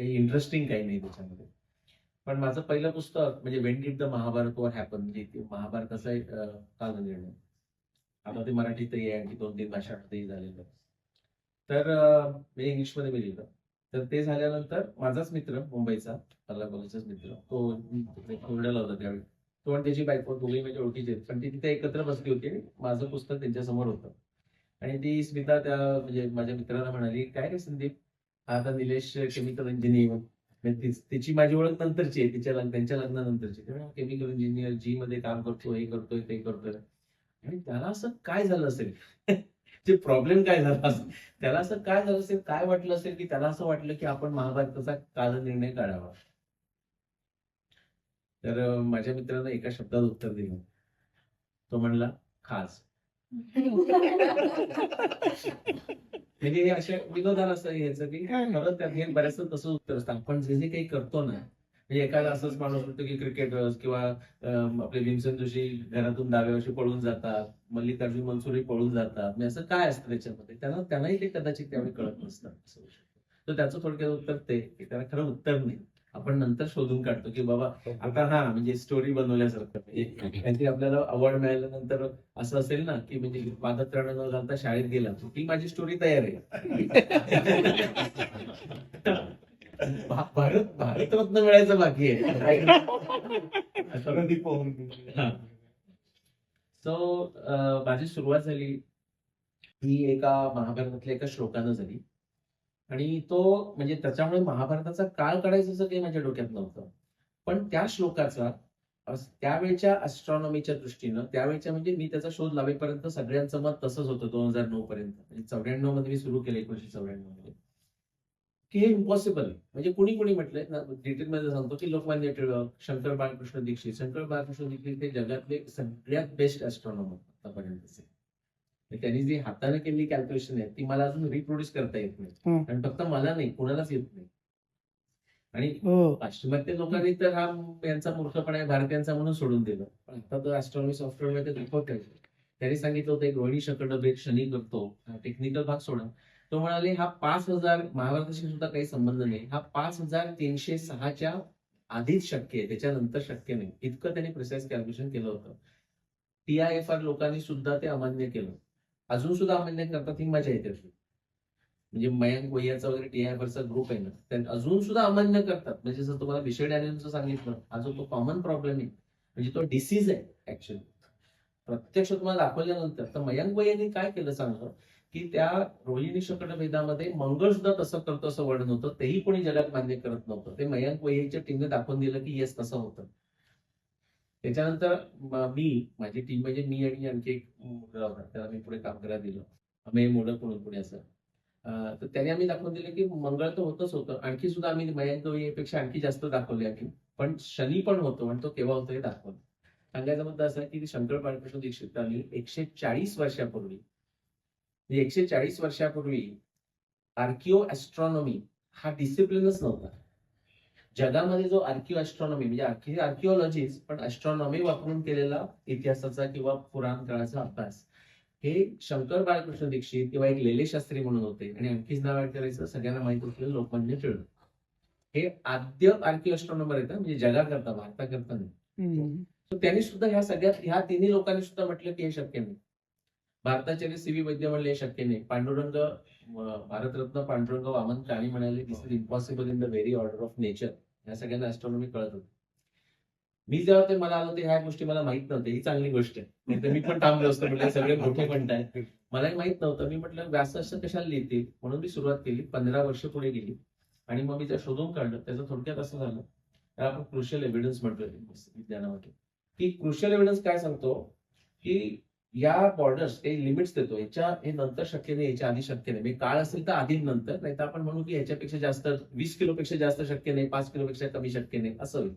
काही इंटरेस्टिंग काही नाही त्याच्यामध्ये. पण माझं पहिलं पुस्तक म्हणजे वेन डिड द महाभारत वर हॅपन म्हणजे ते महाभारताचा एक निर्णय आता ते मराठीतही आहे आणखी दोन तीन भाषांमध्येही झालेलं. तर मी इंग्लिशमध्ये मी लिहिलं. तर ते झाल्यानंतर माझाच मित्र मुंबईचा मला कॉलेजचाच मित्र तो कोरड्याला होता त्यावेळी. तो आणि त्याची बायको दोघेही माझ्या ओळखीचे आहेत. पण ती तिथे एकत्र बसली होती आणि माझं पुस्तक त्यांच्यासमोर होतं. आणि ती स्मिता त्या म्हणजे माझ्या मित्राला म्हणाली काय रे संदीप? आता निलेश केमिकल इंजिनिअरिंग तिची माझी ओळख नंतरची आहे तिच्या लग्न त्यांच्या लग्नानंतरची. केमिकल इंजिनियर जी मध्ये काम करतो हे करतोय ते करतोय. आणि त्याला असं काय झालं असेल? जे प्रॉब्लेम काय झाला असेल? त्याला असं काय झालं असेल? काय वाटलं असेल की त्याला असं वाटलं की आपण महाभारताचा काल निर्णय काढावा? तर माझ्या मित्रानं एका शब्दात उत्तर दिलं. तो म्हणला खास. म्हणजे हे अशा विनोदाला असं घ्यायचं की खरं त्यात हे बऱ्याच तसं उत्तर असतं. आपण जे जे काही करतो ना म्हणजे एखादा असंच माणूस म्हणतो की क्रिकेटर्स किंवा आपले भीमसेन जोशी घरातून डाव्यावर्षी पळून जातात मल्लिकार्जुन मनसुरी पळून जातात. म्हणजे असं काय असतं त्याच्यामध्ये? त्यांना त्यांनाही ते कदाचित त्यावेळी कळत नसतं. असं. तर त्याचं थोडक्यात उत्तर ते की त्याला खरं उत्तर नाही. आपण नंतर शोधून काढतो की बाबा आता हा म्हणजे स्टोरी बनवल्यासारखं. काहीतरी आपल्याला अवॉर्ड मिळाल्यानंतर असं असेल ना की म्हणजे पादत्राणं न घालता शाळेत गेला ती माझी स्टोरी तयार आहे. भारत भारतरत्न मिळायचं बाकी आहे. सो माझी सुरुवात झाली ही एका महाभारतातल्या एका श्लोकानं झाली. आणि तो म्हणजे त्याच्यामुळे महाभारताचा काळ काढायचं असं काही माझ्या डोक्यात नव्हतं. पण त्या श्लोकाचा त्यावेळच्या अस्ट्रॉनॉमीच्या दृष्टीनं त्यावेळच्या म्हणजे मी त्याचा शोध लावेपर्यंत सगळ्यांचं मत तसंच होतं दोन हजार नऊ पर्यंत. म्हणजे चौऱ्याण्णवमध्ये मी सुरू केलं एकोणीशे चौऱ्याण्णवमध्ये. की हे इम्पॉसिबल आहे. म्हणजे कुणी कुणी म्हटलंय ना डिटेलमध्ये सांगतो की लोकमान्य टिळक शंकर बाळकृष्ण दीक्षित. शंकर बाळकृष्ण दीक्षित हे जगातले सगळ्यात बेस्ट ऍस्ट्रॉनॉमर आतापर्यंतचे. त्यांनी जी हाताने केलेली कॅल्क्युलेशन आहे ती मला अजून रिप्रोड्यूस करता येत नाही. आणि फक्त मला नाही कुणालाच येत नाही. आणि हो. पाश्चिमात्य लोकांनी तर हा यांचा मूर्खपणा आहे भारतीयांचा म्हणून सोडून दिलं. पण आता तो ऍस्ट्रॉनॉमी सॉफ्टवेअरमध्ये आहे. त्यांनी सांगितलं होतं एक रोहिणी शकड भेद शनी करतो. टेक्निकल भाग सोडा. तो म्हणाले हा पाच हजार महाभारताशी सुद्धा काही संबंध नाही. हा पाच हजार तीनशे सहाच्या आधीच शक्य आहे. त्याच्यानंतर शक्य नाही. इतकं त्यांनी प्रिसाइज कॅल्क्युलेशन केलं होतं. टी आय एफ आर लोकांनी सुद्धा ते अमान्य केलं. अजून सुद्धा अमान्य करतात ही मजा येते म्हणजे मयांक वैयाचा वगैरे टी आय ग्रुप आहे ना त्या अजून सुद्धा अमान्य करतात. म्हणजे जसं तुम्हाला विषय डॅनियलचं सांगितलं अजून तो कॉमन प्रॉब्लेम आहे. म्हणजे तो डिसीज आहे ऍक्च्युली प्रत्यक्ष तुम्हाला दाखवल्यानंतर तर मयांक वैयाने काय केलं सांगतो की त्या रोहिणी शकट भेदामध्ये मंगळ सुद्धा तसं करतो असं वर्णन होतं तेही कोणी जगात मान्य करत नव्हतं. ते मयांक वैयाच्या टीमने दाखवून दिलं की येस तसं होतं. त्याच्यानंतर मी माझी टीम म्हणजे मी आणि आणखी एक मुलगा होता. त्याला मी पुढे काम करायला दिलं. आम्ही मुलं पुढून पुढे असं. तर त्याने आम्ही दाखवून दिलं की मंगळ तर होतच होतं. आणखी सुद्धा आम्ही मयांक आणखी जास्त दाखवले आम्ही पण शनी पण होतो आणि तो केव्हा होतो हे दाखवलं. सांगायचा मुद्दा असा की शंकर बाळकृष्ण दीक्षितांनी एकशे चाळीस वर्षापूर्वी एकशे चाळीस वर्षापूर्वी आर्किओ ऍस्ट्रॉनॉमी हा डिसिप्लिनच नव्हता. जगामध्ये जो आर्किओ ऍस्ट्रॉनॉमी म्हणजे आर्किओलॉजीज पण ऍस्ट्रॉनॉमी वापरून केलेला इतिहासाचा किंवा पुराण काळाचा अभ्यास. हे शंकर बाळकृष्ण दीक्षित किंवा एक लेले शास्त्री म्हणून होते. आणि आणखीच नाव करायचं सगळ्यांना माहीत असलेलं लोकमान्य टिळक. हे आद्य आर्किओ ऍस्ट्रॉनॉमर आहेत हं, म्हणजे जगाकरता भारताकरता नाही. त्यांनी सुद्धा ह्या सगळ्या ह्या तिन्ही लोकांनी सुद्धा म्हटलं की हे शक्य नाही. भारताचे सी व्ही वैद्य म्हणले शक्य नाही. पांडुरंग भारतरत्न पांडुरंग वामन काणी म्हणाले this is impossible in the very order of nature ह्या सगळ्यांना ऍस्ट्रॉनॉमी कळत होती. मी जेव्हा ते मला आलो ते ह्या गोष्टी मला माहीत नव्हत्या. ही चांगली गोष्ट आहे. तर मी पण थांबलो असतो म्हटलं सगळे मोठे म्हणताय मलाही माहीत नव्हतं. मी म्हटलं व्यास असं कशाला लिहितील म्हणून मी सुरुवात केली. पंधरा वर्ष पुढे गेली. आणि मग मी त्या शोधून काढलं त्याचं थोडक्यात असं झालं. त्याला आपण क्रुशियल एव्हिडन्स म्हणतोय विज्ञानामध्ये. की क्रुशियल एव्हिडन्स काय सांगतो? की या बॉर्डर्स काही लिमिट्स देतो. याच्या हे नंतर शक्य नाही याच्या आधी शक्य नाही. म्हणजे काळ असेल तर आधी नंतर नाही तर आपण म्हणू की याच्यापेक्षा जास्त वीस किलोपेक्षा जास्त शक्य नाही पाच किलोपेक्षा कमी शक्य नाही असं होईल.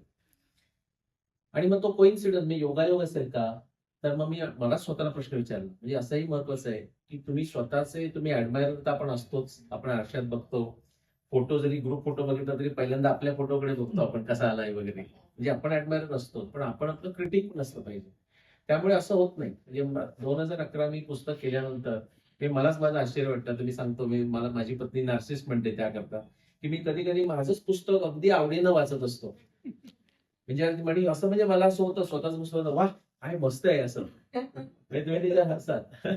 आणि मग तो कोइन्सिडन्स म्हणजे योगायोग असेल का? तर मग मी मला स्वतःला प्रश्न विचारला. म्हणजे असंही महत्वाचं आहे की तुम्ही स्वतःचे तुम्ही ऍडमायर तर आपण असतोच आपण आरशात बघतो. फोटो जरी ग्रुप फोटो बघितला तरी पहिल्यांदा आपल्या फोटोकडे बघतो आपण कसा आलाय वगैरे. म्हणजे आपण ऍडमायर नसतो पण आपण आपलं क्रिटिक नसलं पाहिजे. त्यामुळे असं होत नाही. म्हणजे दोन हजार अकरा मी पुस्तक केल्यानंतर हे मलाच माझं आश्चर्य वाटतं. तुम्ही सांगतो मी मला माझी पत्नी नार्सिस म्हणते त्याकरता की मी कधी कधी माझंच पुस्तक अगदी आवडीनं वाचत असतो. म्हणजे म्हणजे असं म्हणजे मला असं होतं स्वतःच पुस्तक वा काय मस्त आहे असं. म्हणजे तुम्ही हसतात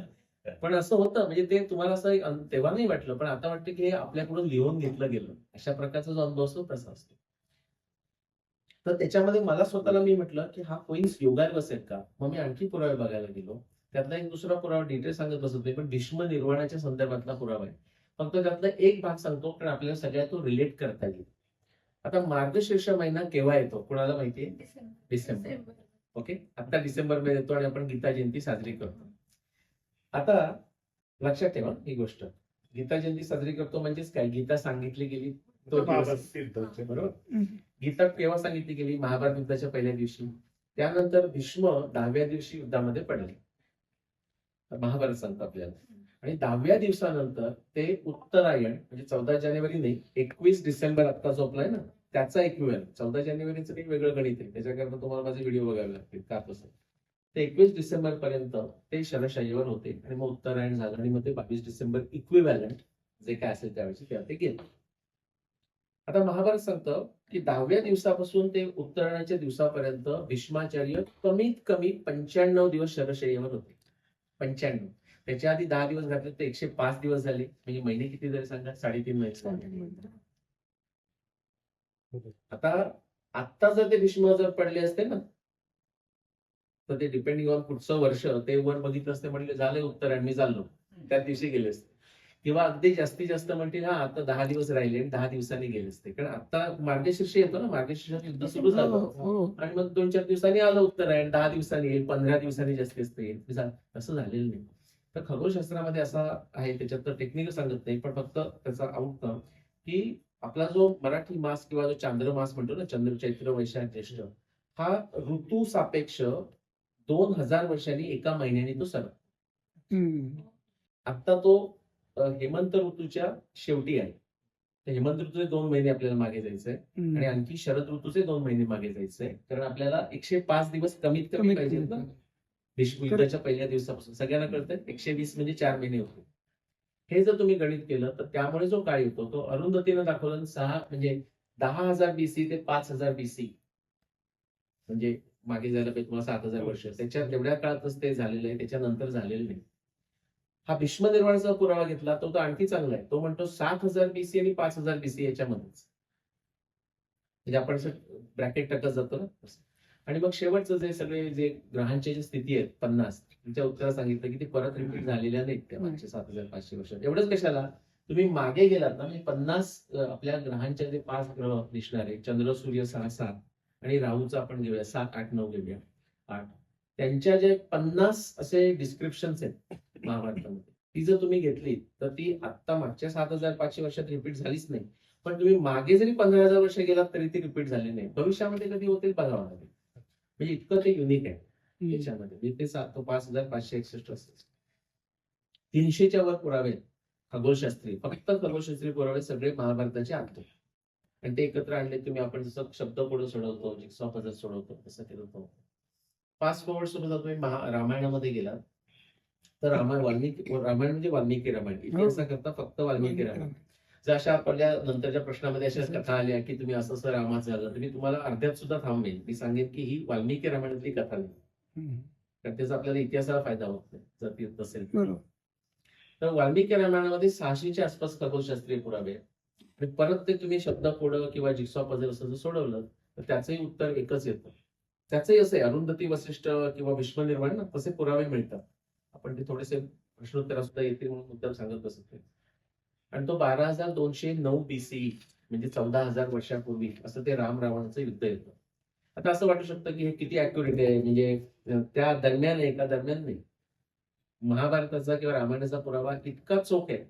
पण असं होतं म्हणजे ते तुम्हाला असं तेव्हा नाही वाटलं पण आता वाटतं की हे आपल्याकडून लिहून घेतलं गेलं. अशा प्रकारचा जो अनुभव असतो तसा असतो. तर त्याच्यामध्ये मला स्वतःला मी म्हटलं की हा कोईन्स योगादिवस आहेत का? मग मी आणखी पुरावे बघायला गेलो. त्यातला एक दुसरा पुरावा डिटेल सांगत बसत नाही पण भीष्म निर्वाणाच्या संदर्भातला पुरावा आहे. फक्त त्यातला एक भाग सांगतो कारण आपल्याला सगळ्या तो रिलेट करता येईल. आता मार्गशीर्ष महिना केव्हा येतो? कोणाला माहितीये डिसेंबर. ओके? आता डिसेंबरमध्ये येतो आणि आपण गीता जयंती साजरी करतो. आता लक्षात ठेवा ही गोष्ट. गीता जयंती साजरी करतो म्हणजेच काय? गीता सांगितली गेली तो दिवस. बरोबर? गीता केव्हा सांगितली गेली? महाभारत युद्धाच्या पहिल्या दिवशी. त्यानंतर भीष्म दहाव्या दिवशी युद्धामध्ये पडले. महाभारत सांगतो आपल्याला. आणि दहाव्या दिवसानंतर ते उत्तरायण म्हणजे चौदा जानेवारी नाही एकवीस डिसेंबर आता झोपलाय आहे ना त्याचा इक्विवेल चौदा जानेवारीचं एक वेगळं गणित आहे. त्याच्याकरता तुम्हाला माझे व्हिडिओ बघावे लागतील. का तसं? ते एकवीस डिसेंबर पर्यंत ते शरशय्येवर होते. आणि मग उत्तरायण झालं आणि मग ते बावीस डिसेंबर इक्विव्हॅलंट जे काय असेल त्यावेळेस ते गेले. आता महाभारत सांगतं की दहाव्या दिवसापासून ते उत्तरायणाच्या दिवसापर्यंत भीष्माचार्य कमीत कमी पंच्याण्णव दिवस शरशय्येवर होते. पंच्याण्णव. त्याच्या आधी दहा दिवस घातले तर एकशे पाच दिवस झाले. म्हणजे महिने किती झाले सांगा? साडेतीन महिने. झाले. आता आत्ता जर ते भीष्म जर पडले असते ना तर ते डिपेंडिंग ऑन पुढचं वर्ष ते वर बघितलं असते म्हणले झाले उत्तरायण मी चाललो. त्या दिवशी गेले असते. किंवा अगदी जास्तीत जास्त म्हणतील हा आता दहा दिवस राहिले आणि दहा दिवसांनी गेले असते. कारण आता मार्गशीर्ष येतो ना मार्गशीर्ष युद्ध सुरू झालं. हो, आणि मग दोन चार दिवसांनी आलं उत्तरायण दहा दिवसांनी येईल पंधरा दिवसांनी जास्त येईल. झा- असं झालेलं नाही. तर खगोलशास्त्रामध्ये असा आहे त्याच्यात तर टेक्निक सांगत नाही पण फक्त त्याचा आउटकम की आपला जो मराठी मास किंवा जो चांद्रमास म्हणतो ना चंद्र चैत्र वैशाख ज्येष्ठ हा ऋतू सापेक्ष दोन हजार वर्षांनी एका महिन्याने तो सर आता तो हेमंत ऋतूच्या शेवटी आहे. तर हेमंत ऋतूचे दोन महिने आपल्याला मागे जायचंय आणि आणखी शरद ऋतूचे दोन महिने मागे जायचंय. कारण आपल्याला एकशे पाच दिवस कमीत कमी पाहिजेत ना? पहिल्या दिवसापासून. सगळ्यांना कळतंय एकशे वीस म्हणजे चार महिने होते. हे जर तुम्ही गणित केलं तर त्यामुळे जो काळ येतो तो अरुंधतीनं दाखवला सहा म्हणजे दहा हजार बीसी ते पाच हजार बीसी म्हणजे मागे जायला पाहिजे तुम्हाला सात हजार वर्ष. त्याच्या तेवढ्या काळातच ते झालेलं आहे त्याच्यानंतर झालेलं नाही. हा भीष्म निर्वाणाचा पुरावा घेतला तो तो आणखी चांगला आहे. तो म्हणतो सात हजार बीसी आणि पाच हजार बीसी याच्यामध्येच. म्हणजे आपण ब्रॅकेट टाकत जातो ना. आणि मग शेवटचं जे सगळे जे ग्रहांच्या जे स्थिती आहेत पन्नास त्यांच्या उत्तरात सांगितलं की ते परत रिपीट झालेल्या नाहीत त्या मागच्या सात हजार पाचशे वर्षात. एवढंच कशाला? तुम्ही मागे गेलात ना म्हणजे पन्नास आपल्या ग्रहांच्या जे पाच ग्रह दिसणारे चंद्र सूर्य सहा सात आणि राहूचं आपण घेऊया सात आठ नऊ घेऊया. आठ. त्यांच्या जे पन्नास असे डिस्क्रिप्शन्स आहेत महाभारतामध्ये ती जर तुम्ही घेतली तर ती आता मागच्या सात हजार पाचशे वर्षात रिपीट झालीच नाही. पण तुम्ही मागे जरी पंधरा हजार वर्ष गेलात तरी ती रिपीट झाली नाही. भविष्यामध्ये कधी होतील? बघावं लागेल म्हणजे इतकं ते युनिक आहे. याच्यामध्ये. म्हणजे ते सात पाच हजार पाचशे एकसष्ट असते तीनशेच्या वर पुरावे. खगोलशास्त्री. फक्त खगोलशास्त्री पुरावे सगळे महाभारताचे आणतो. आणि ते एकत्र आणले तुम्ही आपण जसं शब्द पुढे सोडवतो जिक्सॉ पझल सोडवतो तसं केलं होतं फास्ट फॉरवर्ड सुद्धा तुम्ही महा रामायणामध्ये गेलात. तर रामायण वाल्मिकी रामायण म्हणजे वाल्मिकी रामायण. इतिहासाकरता फक्त वाल्मिकी रामायण. जर अशा आपल्या नंतरच्या प्रश्नामध्ये अशाच कथा आल्या की तुम्ही असं असं रामाचं झालं तर मी तुम्हाला अर्ध्यात सुद्धा थांबेल मी सांगेन की ही वाल्मिकी रामायणातली कथा नाही. कारण त्याचा आपल्याला इतिहासाला फायदा होत नाही जर ती नसेल तर. वाल्मिकी रामायणामध्ये सहाशेच्या आसपास खगोलशास्त्रीय पुरावे. आणि परत ते तुम्ही शब्द कोडं किंवा जिक्सॉ पझल असं जर सोडवलं तर त्याचंही उत्तर एकच येतं. त्याचंही असं आहे अरुंधती वशिष्ठ किंवा विश्वनिर्माण ना तसे पुरावे मिळतात. आपण ते थोडेसे प्रश्नोत्तर सुद्धा येतील म्हणून मुद्दाम सांगत बसत नाही. आणि तो बारा हजार दोनशे नऊ बीसी म्हणजे चौदा हजार वर्षापूर्वी असं ते राम रावणाचं युद्ध येतं. आता असं वाटू शकतं की हे किती अॅक्युरेट आहे? म्हणजे त्या दरम्यान आहे का दरम्यान नाही? महाभारताचा किंवा रामायणाचा पुरावा इतका चोख आहे.